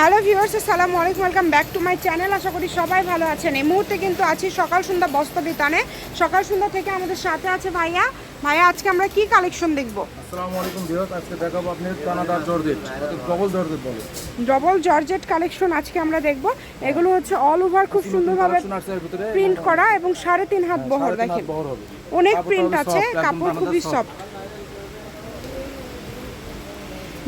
Hello viewers আসসালামু আলাইকুম welcome back to my channel. আশা করি সবাই ভালো আছেন। এই মুহূর্তে কিন্তু আছি সকাল সন্ধ্যা বস্ত্র বিতানে। সকাল সন্ধ্যা থেকে আমাদের সাথে আছে ভাইয়া। ভাইয়া আজকে আমরা কি কালেকশন দেখব? আসসালামু আলাইকুম ভিউয়ার্স আজকে দেখাবো আপনি কানাডার জর্জেট। ডবল জর্জেট বলে। ডবল জর্জেট কালেকশন আজকে আমরা দেখব। এগুলো হচ্ছে অল ওভার খুব সুন্দরভাবে এর ভিতরে। প্রিন্ট করা এবং সাড়ে তিন হাত বহর সাড়ে দেখেন। অনেক প্রিন্ট আছে কাপড় খুবই সফট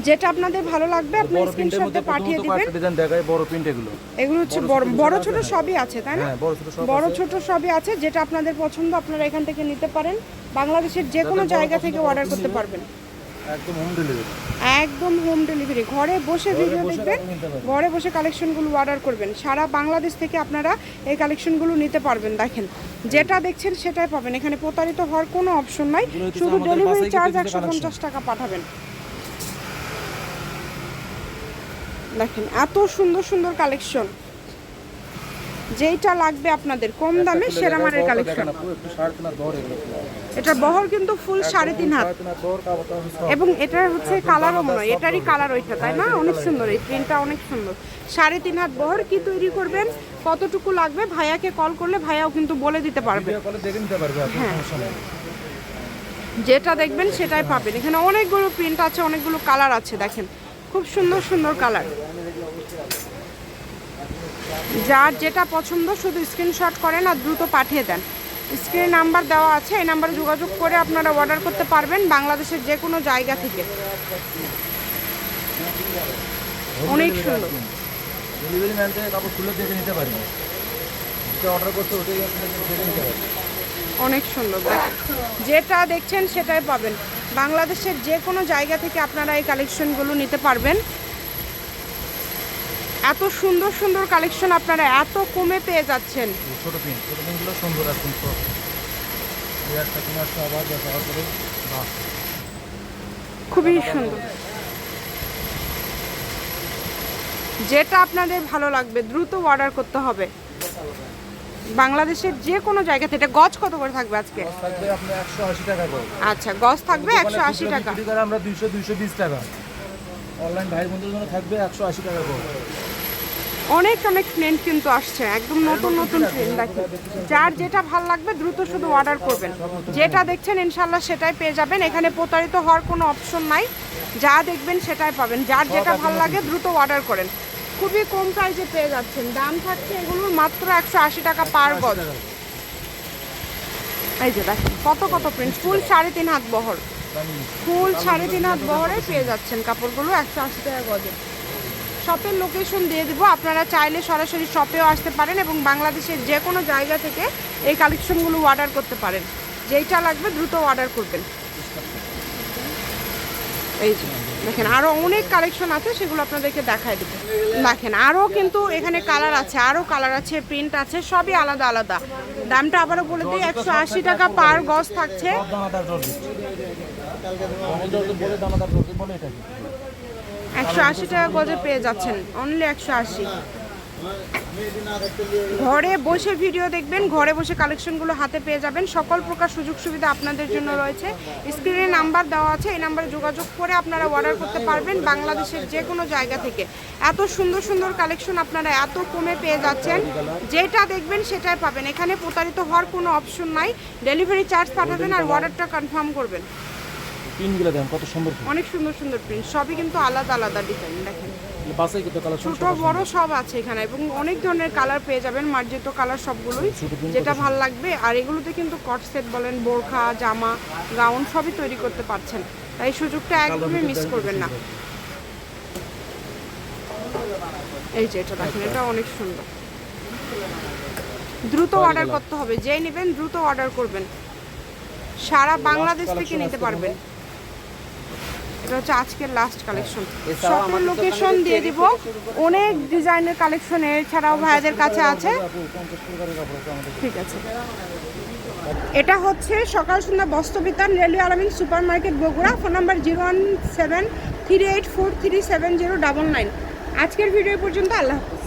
যেটা আপনাদের ভালো লাগবে প্রিন্টের স্ক্রিনশটে মধ্যে পাঠিয়ে দিবেন। ডিজাইন দেখায় বড় প্রিন্ট এগুলো। এগুলো হচ্ছে বড় ছোট সবই আছে তাই না? হ্যাঁ বড় ছোট সব বড় ছোট সবই আছে যেটা আপনাদের পছন্দ আপনারা এখান থেকে নিতে পারেন। বাংলাদেশের যে কোনো জায়গা থেকে অর্ডার করতে পারবেন। একদম হোম ডেলিভারি একদম হোম ডেলিভারি ঘরে বসে ভিডিও দেখবেন ঘরে বসে কালেকশনগুলো অর্ডার করবেন। সারা বাংলাদেশ থেকে আপনারা এই কালেকশনগুলো নিতে পারবেন দেখেন। যেটা দেখছেন সেটাই পাবেন। এখানে প্রতারিত হওয়ার কোনো অপশন নাই। শুধু ডেলিভারি চার্জ একশো পঞ্চাশ টাকা পাঠাবেন। দেখেন এত সুন্দর সুন্দর কালেকশন যেইটা লাগবে আপনাদের কম দামে সেরা মানের কালেকশন সাড়ে বহর এটার বহর কিন্তু ফুল সাড়ে তিন হাত। এবং এটার হচ্ছে কালারও মনে হয় এটারই কালার ওইটা তাই না? অনেক সুন্দর এই প্রিন্টটা অনেক সুন্দর। সাড়ে তিন হাত বহর কি তৈরি করবেন? কতটুকু লাগবে? ভাইয়াকে কল করলে ভাইয়াও কিন্তু বলে দিতে পারবে। হ্যাঁ। যেটা দেখবেন সেটাই পাবেন। এখানে অনেকগুলো প্রিন্ট আছে অনেকগুলো কালার আছে দেখেন। খুব সুন্দর সুন্দর কালার যার যেটা পছন্দ শুধু স্ক্রিনশট করেন আর দ্রুত পাঠিয়ে দেন। স্ক্রিনে নাম্বার দেওয়া আছে এই নাম্বারে যোগাযোগ করে আপনারা অর্ডার করতে পারবেন বাংলাদেশের যে কোনো জায়গা থেকে। অনেক সুন্দর। ডেলিভারি ম্যান থেকে কাপড় খুলে দেখে নিতে পারবে অর্ডার করতে ওটাই দেখে নিতে পারবেন অনেক সুন্দর। যেটা দেখছেন সেটাই পাবেন। বাংলাদেশের যে কোনো জায়গা থেকে আপনারা এই কালেকশনগুলো নিতে পারবেন। এত সুন্দর সুন্দর কালেকশন আপনারা এত কমে পেয়ে যাচ্ছেন। ছোট পিন ছোট পিনগুলো সুন্দর একদম খুবই সুন্দর। যেটা আপনাদের ভালো লাগবে দ্রুত অর্ডার করতে হবে। বাংলাদেশের যে কোনো জায়গা থেকে এটা গজ কত করে থাকবে আজকে? আচ্ছা গজ থাকবে একশো আশি টাকা। আমরা দুইশো দুইশো বিশ টাকা। অনলাইন ভাই বন্ধুদের জন্য থাকবে একশো আশি টাকা করে। অনেক অনেক ট্রেন্ড কিন্তু আসছে একদম নতুন নতুন ট্রেন্ড দেখেন। যার যেটা ভালো লাগবে দ্রুত শুধু অর্ডার করবেন। যেটা দেখছেন ইনশাল্লাহ সেটাই পেয়ে যাবেন। এখানে প্রতারিত হওয়ার কোনো অপশন নাই। যা দেখবেন সেটাই পাবেন। যার যেটা ভালো লাগে দ্রুত অর্ডার করেন। খুবই কম প্রাইসে পেয়ে যাচ্ছেন। দাম থাকছে এগুলোর মাত্র একশো আশি টাকা পার গজ। এই যে দেখেন কত কত প্রিন্ট ফুল সাড়ে তিন হাত বহর। ফুল সাড়ে তিন হাত বহরে পেয়ে যাচ্ছেন কাপড়গুলো একশো আশি টাকা গজে। শপের লোকেশন দিয়ে দিব। আপনারা চাইলে সরাসরি শপেও আসতে পারেন এবং বাংলাদেশের যে কোনো জায়গা থেকে এই কালেকশনগুলো অর্ডার করতে পারেন। যেইটা লাগবে দ্রুত অর্ডার করবেন। এই যে, দেখেন আরও অনেক কালেকশন আছে, সেগুলো আপনাদেরকে দেখায় দেবো। দেখেন আরও কিন্তু এখানে কালার আছে আরও কালার আছে প্রিন্ট আছে, সবই আলাদা আলাদা। দামটা আবারও বলে দিই, একশো আশি টাকা পার গজ থাকছে। একশো আশি টাকা গজে পেয়ে যাচ্ছেন অনলি একশো আশি। ঘরে বসে ভিডিও দেখবেন, ঘরে বসে কালেকশনগুলো হাতে পেয়ে যাবেন। সকল প্রকার সুযোগ সুবিধা আপনাদের জন্য রয়েছে। স্ক্রিনে নাম্বার দেওয়া আছে, এই নাম্বারে যোগাযোগ করে আপনারা অর্ডার করতে পারবেন বাংলাদেশের যে কোনো জায়গা থেকে। এত সুন্দর সুন্দর কালেকশন আপনারা এত কমে পেয়ে যাচ্ছেন। যেটা দেখবেন সেটাই পাবেন। এখানে প্রতারিত হওয়ার কোনো অপশন নাই। ডেলিভারি চার্জ পাঠাবেন আর অর্ডারটা কনফার্ম করবেন। পিনগুলো দেন কত সুন্দর অনেক সুন্দর সুন্দর প্রিন্ট সবই কিন্তু আলাদা আলাদা ডিজাইন দেখেন। বাসাই কিন্তু কালেকশন ছোট বড় সব আছে এখানে এবং অনেক ধরনের কালার পেয়ে যাবেন মার্জিত কালার সবগুলোই যেটা ভালো লাগবে। আর এগুলোতে কিন্তু কট সেট বলেন বোরখা জামা গাউন সবই তৈরি করতে পারছেন। তাই সুযোগটা একদমই মিস করবেন না। এই যে এটা দেখেন এটা অনেক সুন্দর। দ্রুত অর্ডার করতে হবে যেই নেবেন দ্রুত অর্ডার করবেন। সারা বাংলাদেশ থেকে নিতে পারবেন। এটা হচ্ছে আজকের লাস্ট কালেকশন শপের লোকেশন দিয়ে দিব। অনেক ডিজাইনের কালেকশন এছাড়াও ভাইদের কাছে আছে। ঠিক আছে। এটা হচ্ছে সকাল সন্ধ্যা বস্ত্রবিতান railway Alamin super market Bogura phone number zero one seven three eight four three seven zero double nine. আজকের ভিডিও পর্যন্ত আল্লাহ হাফিজ।